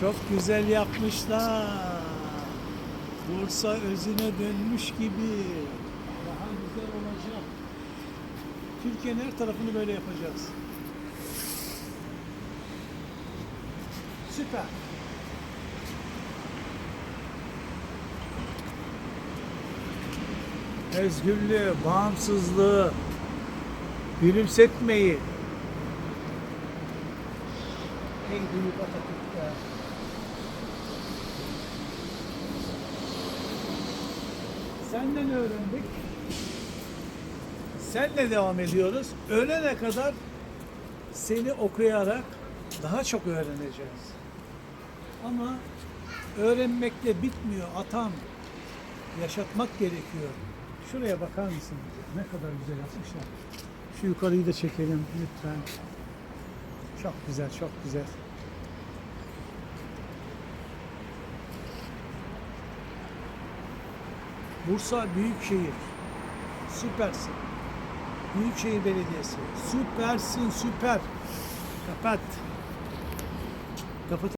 Çok güzel yapmışlar. Bursa özüne dönmüş gibi. Daha güzel olacak. Türkiye'nin her tarafını böyle yapacağız. Süper. Özgürlüğü, bağımsızlığı, gülümsetmeyi. Ey büyük Atatürk Senden öğrendik. Senle devam ediyoruz. Ölene kadar seni okuyarak daha çok öğreneceğiz. Ama öğrenmekle bitmiyor atam. Yaşatmak gerekiyor. Şuraya bakar mısın? Ne kadar güzel yapmışlar. Şu yukarıyı da çekelim lütfen. Çok güzel, çok güzel. Bursa Büyükşehir. Süpersin. Büyükşehir Belediyesi. Süpersin, süper. Kapat. Kapat.